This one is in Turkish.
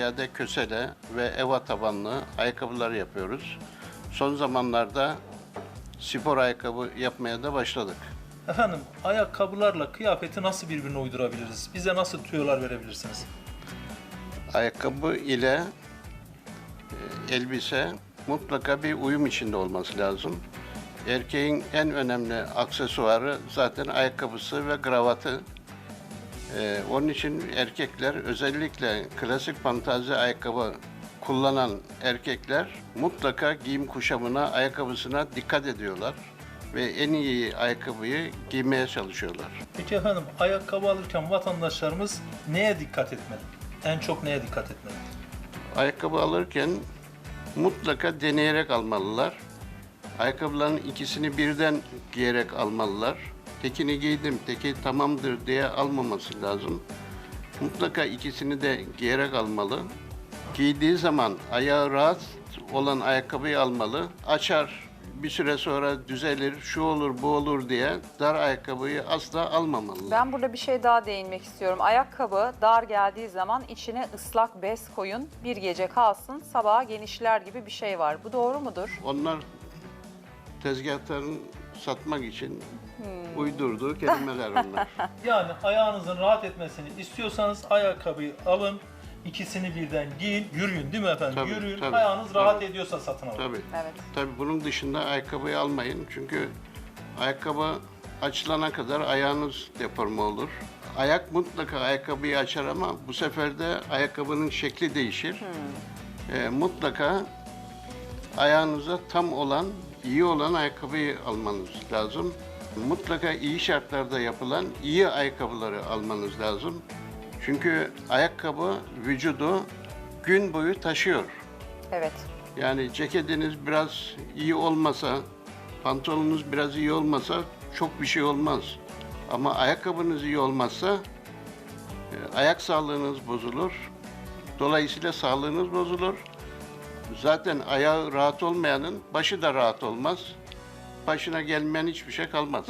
Ziyade kösele ve eva tabanlı ayakkabılar yapıyoruz. Son zamanlarda spor ayakkabı yapmaya da başladık. Efendim ayakkabılarla kıyafeti nasıl birbirine uydurabiliriz? Bize nasıl tüyolar verebilirsiniz? Ayakkabı ile e, elbise mutlaka bir uyum içinde olması lazım. Erkeğin en önemli aksesuarı zaten ayakkabısı ve kravatı. E, onun için erkekler özellikle klasik fantazi ayakkabı kullanan erkekler mutlaka giyim kuşamına, ayakkabısına dikkat ediyorlar ve en iyi ayakkabıyı giymeye çalışıyorlar. Peki efendim ayakkabı alırken vatandaşlarımız neye dikkat etmeli? En çok neye dikkat etmeli? Ayakkabı alırken mutlaka deneyerek almalılar. Ayakkabıların ikisini birden giyerek almalılar. Tekini giydim, teki tamamdır diye almaması lazım. Mutlaka ikisini de giyerek almalı. Giydiği zaman ayağı rahat olan ayakkabıyı almalı. Açar, bir süre sonra düzelir, şu olur, bu olur diye dar ayakkabıyı asla almamalı. Ben burada bir şey daha değinmek istiyorum. Ayakkabı dar geldiği zaman içine ıslak bez koyun, bir gece kalsın, sabaha genişler gibi bir şey var. Bu doğru mudur? Onlar tezgahların satmak için uydurduğu kelimeler onlar. Yani ayağınızın rahat etmesini istiyorsanız ayakkabıyı alın, ikisini birden giyin, yürüyün değil mi efendim? Tabii, yürüyün, tabii, ayağınız rahat tabii. ediyorsa satın alın. Tabii. Evet. Tabii bunun dışında ayakkabıyı almayın. Çünkü ayakkabı açılana kadar ayağınız deforme olur. Ayak mutlaka ayakkabıyı açar ama bu sefer de ayakkabının şekli değişir. Ee, mutlaka ayağınıza tam olan, iyi olan ayakkabıyı almanız lazım. Mutlaka iyi şartlarda yapılan iyi ayakkabıları almanız lazım. Çünkü ayakkabı vücudu gün boyu taşıyor. Evet. Yani ceketiniz biraz iyi olmasa, pantolonunuz biraz iyi olmasa çok bir şey olmaz. Ama ayakkabınız iyi olmazsa e, ayak sağlığınız bozulur. Dolayısıyla sağlığınız bozulur. Zaten ayağı rahat olmayanın başı da rahat olmaz. Başına gelmeyen hiçbir şey kalmaz.